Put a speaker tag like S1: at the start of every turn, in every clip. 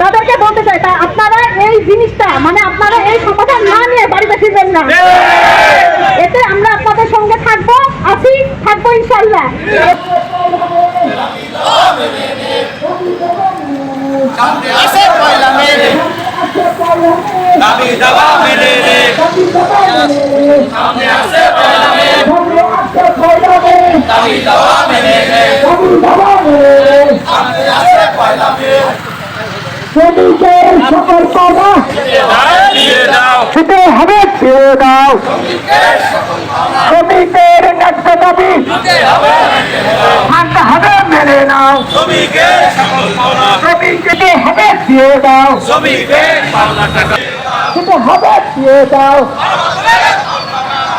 S1: তাদেরকে বলতে চাই, তা আপনারা এই জিনিসটা মানে আপনারা এই সমাধান না নিয়ে বাড়িতে ফিরবেন না। এতে আমরা আপনাদের সঙ্গে থাকব, আছি, থাকব ইনশাল্লাহ শ্রমিকের ছুটে হবে দাও।
S2: হবে
S1: নাও।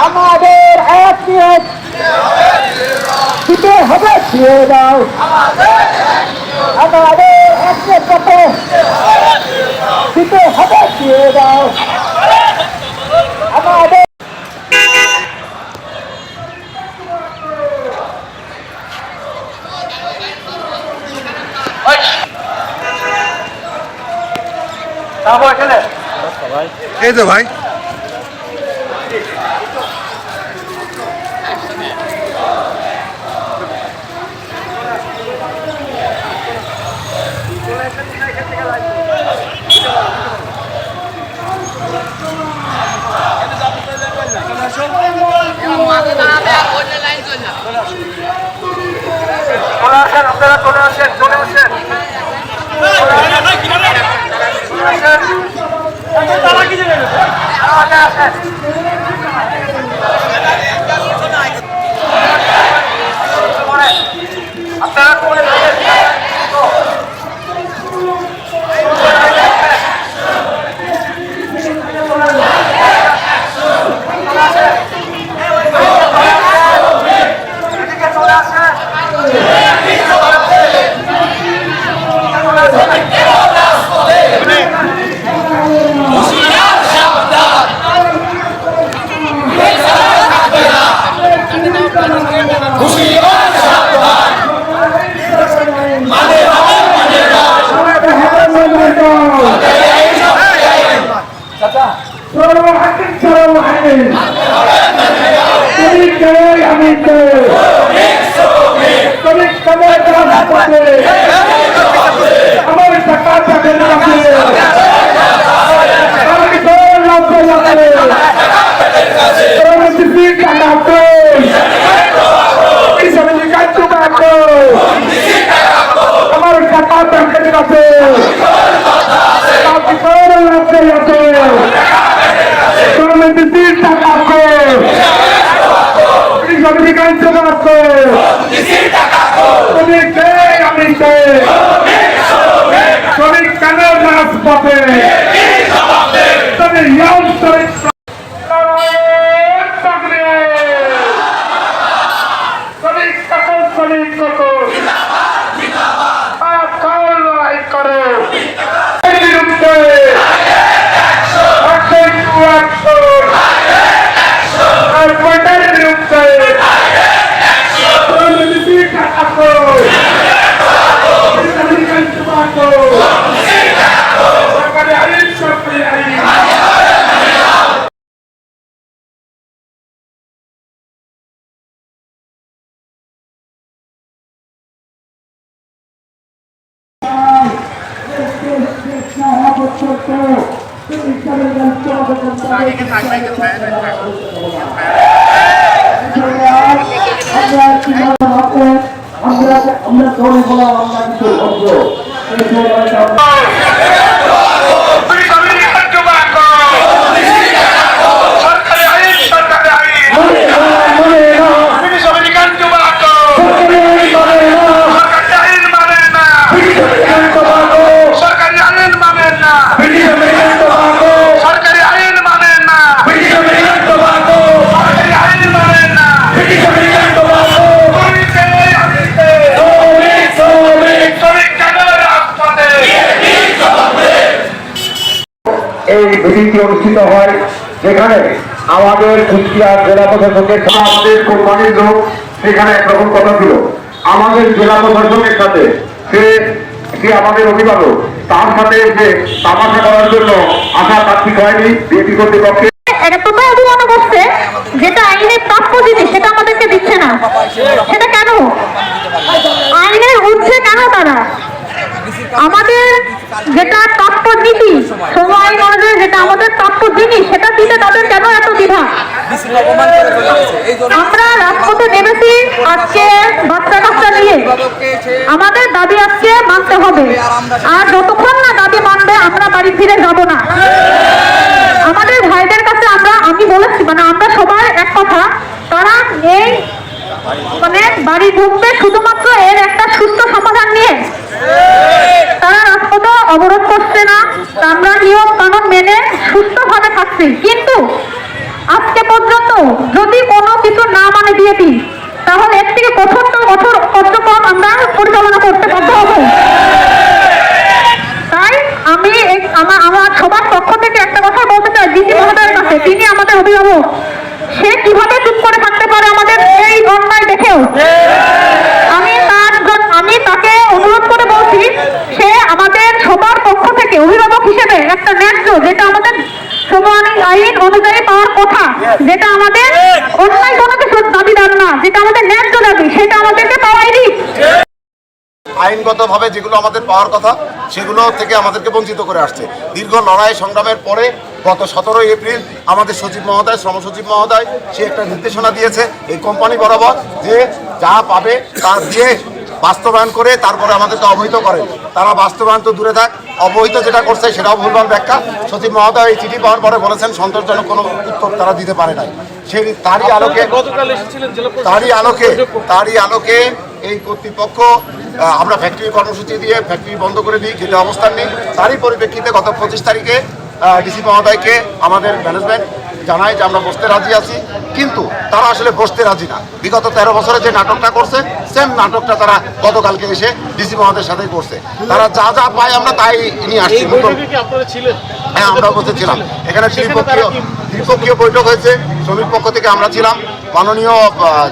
S1: আমাদের ছুটে আমাদের এক নিয়ত কত ছুটে হবে দিয়ে দাও আমাদের
S3: এই তো ভাই।
S4: আমার টাকা টাকা লাগবে আমি তো লাগবে লাগবে আমি দিদি টাকা শ্রমিক কেন রাজপথে তবে ইয়ং শ্রমিক শ্রমিক সকল শ্রমিক সকল সকল লড়াই করো এর বিরুদ্ধে অক্ষয় কুয়াত্তর আর কোটার বিরুদ্ধে রাজনীতি টাকা American tobacco. সরকারি আইন সরকারি আইন আমরা আমরা দৌড়ে বলা আমরা কিছু অজ্ঞ
S3: মিটিংটি অনুষ্ঠিত হয়, যেখানে আমাদের কুষ্টিয়া জেলা প্রশাসকের আমাদের কোম্পানির লোক সেখানে একরকম কথা ছিল। আমাদের জেলা প্রশাসনের সাথে সে আমাদের অভিভাবক,
S5: তার সাথে এসে তামাশা করার জন্য আশা তাত্ত্বিক হয়নি বিএনপি কর্তৃপক্ষের।
S6: করছে, যেটা আইনের প্রাপ্য জিনিস, সেটা আমাদেরকে দিচ্ছে না। সেটা কেন? আইনের আমাদের যেটা প্রাপ্য নীতি সময় অনুযায়ী যেটা আমাদের প্রাপ্য জিনিস সেটা দিতে তাদের কেন এত দ্বিধা? আমরা রাজপথে নেমেছি আজকে বাচ্চা কাচ্চা নিয়ে। আমাদের দাবি আজকে মানতে হবে। আর যতক্ষণ না দাবি মানবে আমরা বাড়ি ফিরে যাব না। আমাদের ভাইদের কাছে আমরা আমি বলেছি মানে আমরা সবার এক কথা তারা এই মানে বাড়ি ঢুকবে শুধুমাত্র এর একটা সুস্থ সমাধান নিয়ে তারা রাজপথ অবরোধ করছে না আমরা নিয়ম কানুন মেনে সুস্থভাবে থাকছি। কিন্তু আজকে পর্যন্ত যদি কোনো কিছু না মানে বিএপি, তাহলে এর থেকে কঠোর কঠোর কার্যক্রম আমরা পরিচালনা করতে বাধ্য হব। তাই আমি আমার আমার সবার পক্ষ থেকে একটা কথা বলতে চাই দিদি মহোদয়ের কাছে। তিনি আমাদের অভিভাবক। সে কীভাবে চুপ করে থাকতে পারে আমাদের এই অন্যায় দেখেও আমি তার জন- আমি তাকে অনুরোধ করে বলছি সে আমাদের সবার পক্ষ থেকে অভিভাবক হিসেবে একটা ন্যায্য যেটা আমাদের সমান আইন অনুযায়ী পাওয়ার কথা যেটা আমাদের অন্যায় কোনো কিছু দাবিদার না, যেটা আমাদের ন্যায্য দাবি, সেটা আমাদেরকে পাওয়াই দিক।
S7: আইনগতভাবে যেগুলো আমাদের পাওয়ার কথা, সেগুলো থেকে আমাদেরকে বঞ্চিত করে আসছে। দীর্ঘ লড়াই সংগ্রামের পরে গত সতেরোই এপ্রিল আমাদের সচিব মহোদয়, শ্রম সচিব মহোদয়, সে একটা নির্দেশনা দিয়েছে এই কোম্পানি বরাবর যে যা পাবে তা দিয়ে বাস্তবায়ন করে তারপরে আমাদেরকে অবহিত করে। তারা বাস্তবায়ন তো দূরে থাক অবহিত যেটা করছে সেটাও ভুলভাল ব্যাখ্যা। সচিব মহোদয় এই চিঠি পাওয়ার পরে বলেছেন সন্তোষজনক কোনো উত্তর তারা দিতে পারে নাই। সেই তারই আলোকে। তারই আলোকে তারই আলোকে এই কর্তৃপক্ষ আমরা ফ্যাক্টরি কর্মসূচি দিয়ে ফ্যাক্টরি বন্ধ করে দিই কিন্তু অবস্থান নেই। তারই পরিপ্রেক্ষিতে গত পঁচিশ তারিখে ডিসি মহোদয়কে আমাদের ম্যানেজমেন্ট জানায় যে আমরা বসতে রাজি আছি কিন্তু তারা আসলে বসতে রাজি না। বিগত তেরো বছরে যে নাটকটা করছে সেম নাটকটা তারা গতকালকে এসে ডিসি মহোদয়ের সাথে করছে। তারা যা যা পায় আমরা তাই নিয়ে আসছি। হ্যাঁ আমরা বসেছিলাম এখানে ত্রিপক্ষীয় ত্রিপক্ষীয় বৈঠক হয়েছে। শ্রমিক পক্ষ থেকে আমরা ছিলাম। মাননীয়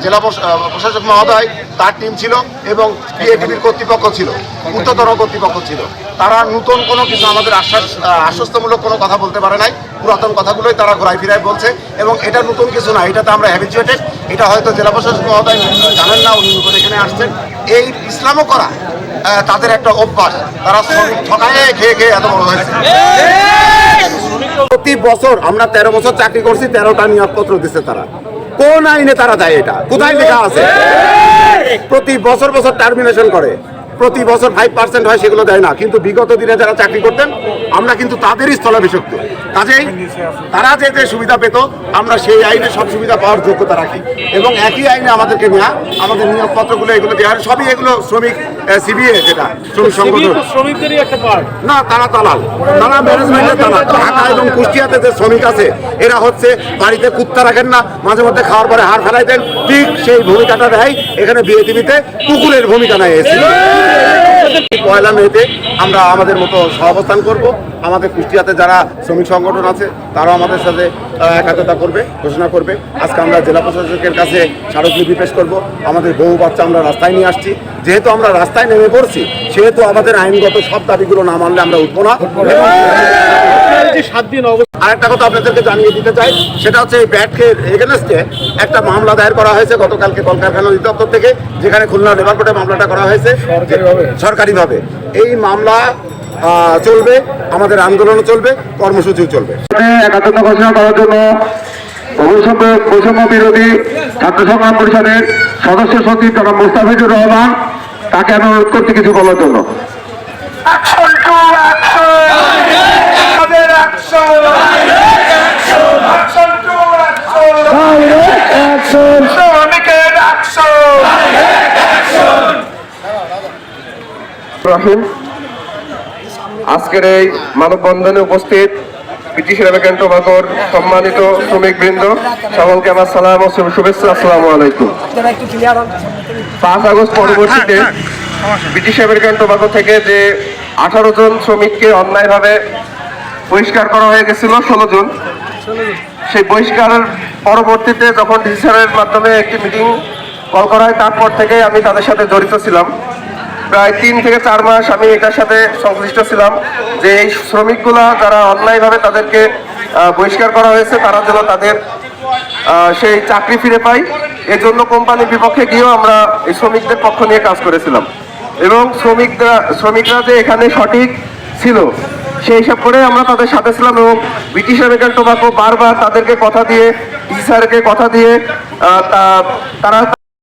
S7: জেলা প্রশ- প্রশাসক মহোদয় তার টিম ছিল এবং বিএটিভির কর্তৃপক্ষ ছিল। উচ্চতর কর্তৃপক্ষ ছিল। তারা নতুন কোনো কিছু আমাদের আশ্বাস আশ্বস্তমূলক কোনো কথা বলতে পারে নাই। পুরাতন কথাগুলোই তারা ঘোরাই ফিরাই বলছে এবং এটা নতুন কিছু না এটাতে আমরা হ্যাবিচুয়েটেড এটা হয়তো জেলা প্রশাসক মহোদয় জানেন না উনি এখানে আসছেন। এই ইসলামও করা তাদের একটা অভ্যাস। তারা শ্রমিক ঠকায় খেয়ে খেয়ে এত বড় হয়েছে। প্রতি বছর আমরা তেরো বছর চাকরি করছি তেরোটা নিয়োগপত্র দিচ্ছে তারা। কোন আইনে তারা দেয় এটা? কোথায় লেখা আছে? প্রতি বছর বছর টার্মিনেশন করে। প্রতি বছর ফাইভ পার্সেন্ট হয় সেগুলো দেয় না। কিন্তু বিগত দিনে যারা চাকরি করতেন আমরা কিন্তু তাদেরই স্থলাভিষিক্ত। কাজেই তারা যে যে সুবিধা পেত আমরা সেই আইনে সব সুবিধা পাওয়ার যোগ্যতা রাখি। এবং একই আইনে আমাদেরকে নেওয়া আমাদের নিয়োগপত্রগুলো এগুলো দেওয়া হয়। সবই এগুলো শ্রমিক সিবিএ যেটা শ্রমিক সংগঠন।
S8: শ্রমিকদেরই একটা পার্ট
S7: না তারা দালাল। তারা ম্যানেজমেন্টের দালাল। ঢাকা এবং কুষ্টিয়াতে যে শ্রমিক আছে এরা হচ্ছে বাড়িতে কুত্তা রাখেন না। মাঝে মধ্যে খাওয়ার পরে হাড় ফেলাই দেন ঠিক সেই ভূমিকাটা দেয়। এখানে বিয়ে টিভিতে কুকুরের ভূমিকা নেয় এসেছিল পয়লা মেতে আমরা আমাদের মতো সহাবস্থান করব। আমাদের কুষ্টিয়াতে যারা শ্রমিক সংগঠন আছে, তারাও আমাদের সাথে একাত্রতা করবে, ঘোষণা করবে। আজকে আমরা জেলা প্রশাসকের কাছে স্মারকলিপি পেশ করব। আমাদের বহু বাচ্চা আমরা রাস্তায় নিয়ে আসছি। যেহেতু আমরা রাস্তায় নেমে পড়ছি, সেহেতু আমাদের আইনগত সব দাবিগুলো না মানলে আমরা উঠবো না।
S8: সাত দিন
S7: কথা আপনাদেরকে জানিয়ে দিতে চাই সেটা হচ্ছে এই ব্যাটকে এগেনস্টে একটা মামলা দায়ের করা হয়েছে গতকালকে কলকারখানা অধিদপ্তর থেকে যেখানে খুলনা লেবার কোর্টে মামলাটা করা হয়েছে। সরকারিভাবে? এই মামলা চলবে আমাদের আন্দোলনও চলবে কর্মসূচিও চলবে।
S5: একাত্মতা ঘোষণা করার জন্য বৈষম্য বৈষম্য বিরোধী ছাত্র সংগ্রাম পরিষদের সদস্য সচিব ডক্টর মুস্তাফিজুর রহমান তাকে আমি অনুরোধ করছি কিছু বলার জন্য। আজকের এই মানববন্ধনে উপস্থিত ব্রিটিশ রেবেকেন টোবাকোর সম্মানিত শ্রমিক বৃন্দ সকলকে আমার সালাম শুভেচ্ছা, আসসালামু আলাইকুম। পাঁচ আগস্ট পরবর্তীতে ব্রিটিশ আমেরিকান টোবাকো থেকে যে আঠারো জন শ্রমিককে অন্যায়ভাবে বহিষ্কার করা হয়ে গেছিল ষোলো জন। সেই বহিষ্কারের পরবর্তীতে যখন ডিসিশনের মাধ্যমে একটি মিটিং কল করা হয় তারপর থেকে আমি তাদের সাথে জড়িত ছিলাম। প্রায় তিন থেকে চার মাস আমি এটার সাথে সংশ্লিষ্ট ছিলাম যে এই শ্রমিকগুলা যারা অন্যায়ভাবে তাদেরকে বহিষ্কার করা হয়েছে তারা যেন তাদের সেই চাকরি ফিরে পাই এজন্য কোম্পানির বিপক্ষে গিয়েও আমরা এই শ্রমিকদের পক্ষ নিয়ে কাজ করেছিলাম। এবং শ্রমিকরা শ্রমিকরা যে এখানে সঠিক ছিল সেই হিসাব করে আমরা তাদের সাথে ছিলাম এবং ব্রিটিশ আমেরিকান টোবাকো বারবার তাদেরকে কথা দিয়ে স্যারকে কথা দিয়ে তারা